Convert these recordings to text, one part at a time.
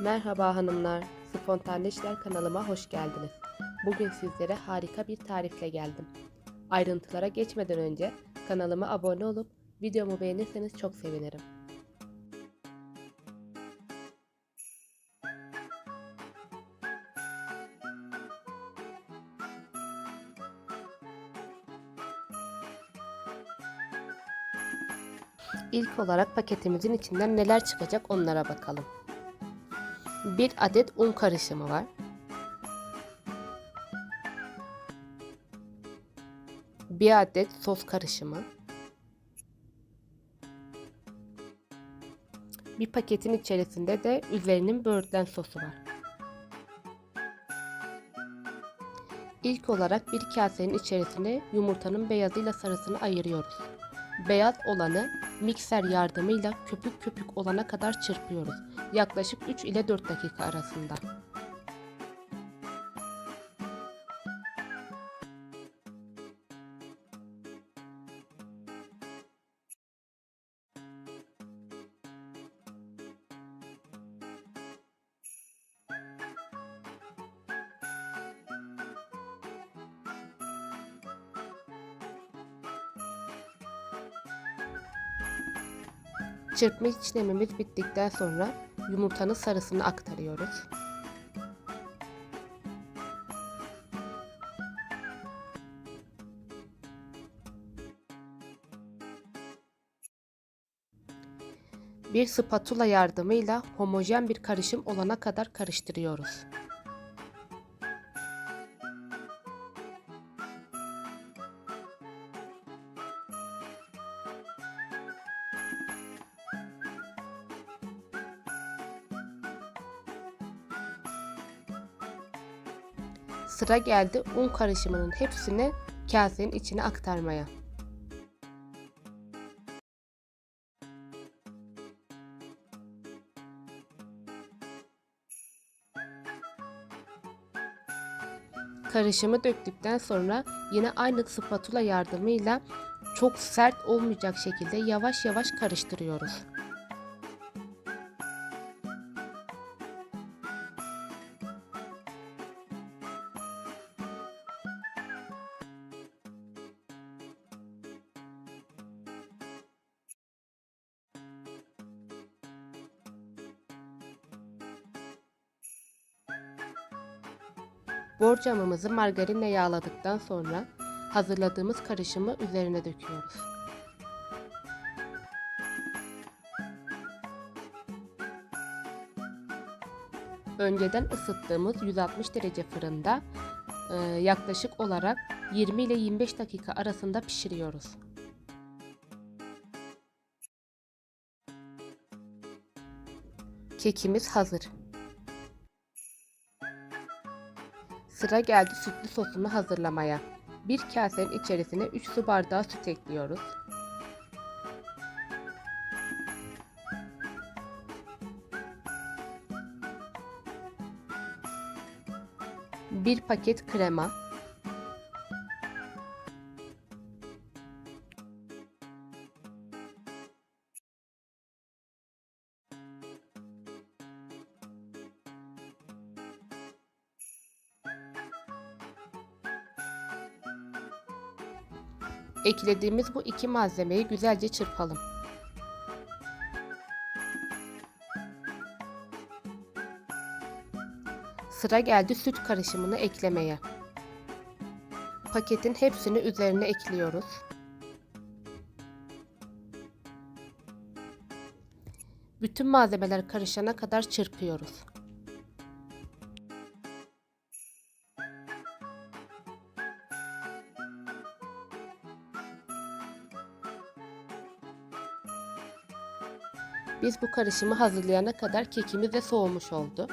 Merhaba hanımlar, Spontane İşler kanalıma hoş geldiniz. Bugün sizlere harika bir tarifle geldim. Ayrıntılara geçmeden önce kanalıma abone olup videomu beğenirseniz çok sevinirim. İlk olarak paketimizin içinden neler çıkacak onlara bakalım. Bir adet un karışımı var. Bir adet sos karışımı. Bir paketin içerisinde de üzerinin böğürtlen sosu var. İlk olarak bir kasenin içerisine yumurtanın beyazıyla sarısını ayırıyoruz. Beyaz olanı mikser yardımıyla köpük köpük olana kadar çırpıyoruz. Yaklaşık 3 ile 4 dakika arasında. Çırpma işlemimiz bittikten sonra yumurtanın sarısını aktarıyoruz. Bir spatula yardımıyla homojen bir karışım olana kadar karıştırıyoruz. Sıra geldi un karışımının hepsini kasenin içine aktarmaya. Karışımı döktükten sonra yine aynı spatula yardımıyla çok sert olmayacak şekilde yavaş yavaş karıştırıyoruz. Borcamımızı margarinle yağladıktan sonra hazırladığımız karışımı üzerine döküyoruz. Önceden ısıttığımız 160 derece fırında e, yaklaşık olarak 20 ile 25 dakika arasında pişiriyoruz. Kekimiz hazır. Sıra geldi sütlü sosunu hazırlamaya. Bir kasenin içerisine 3 su bardağı süt ekliyoruz. Bir paket krema. Eklediğimiz bu iki malzemeyi güzelce çırpalım. Sıra geldi süt karışımını eklemeye. Paketin hepsini üzerine ekliyoruz. Bütün malzemeler karışana kadar çırpıyoruz. Biz bu karışımı hazırlayana kadar kekimiz de soğumuş oldu.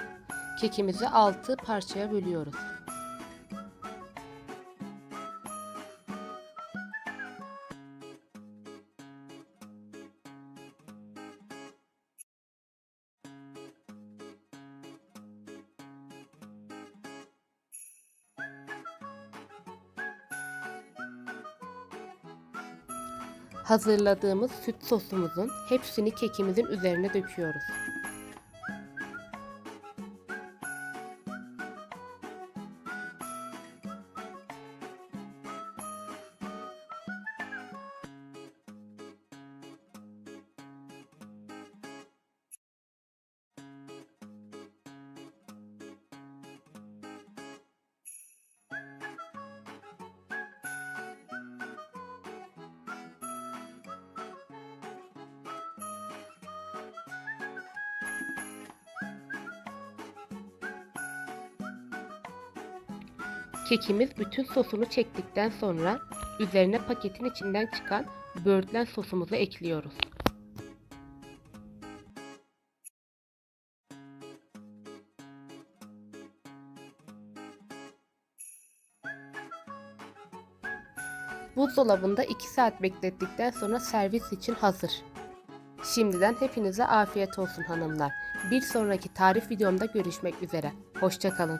Kekimizi 6 parçaya bölüyoruz. Hazırladığımız süt sosumuzun hepsini kekimizin üzerine döküyoruz. Kekimiz bütün sosunu çektikten sonra üzerine paketin içinden çıkan böğürtlen sosumuzu ekliyoruz. Buzdolabında 2 saat beklettikten sonra servis için hazır. Şimdiden hepinize afiyet olsun hanımlar. Bir sonraki tarif videomda görüşmek üzere. Hoşçakalın.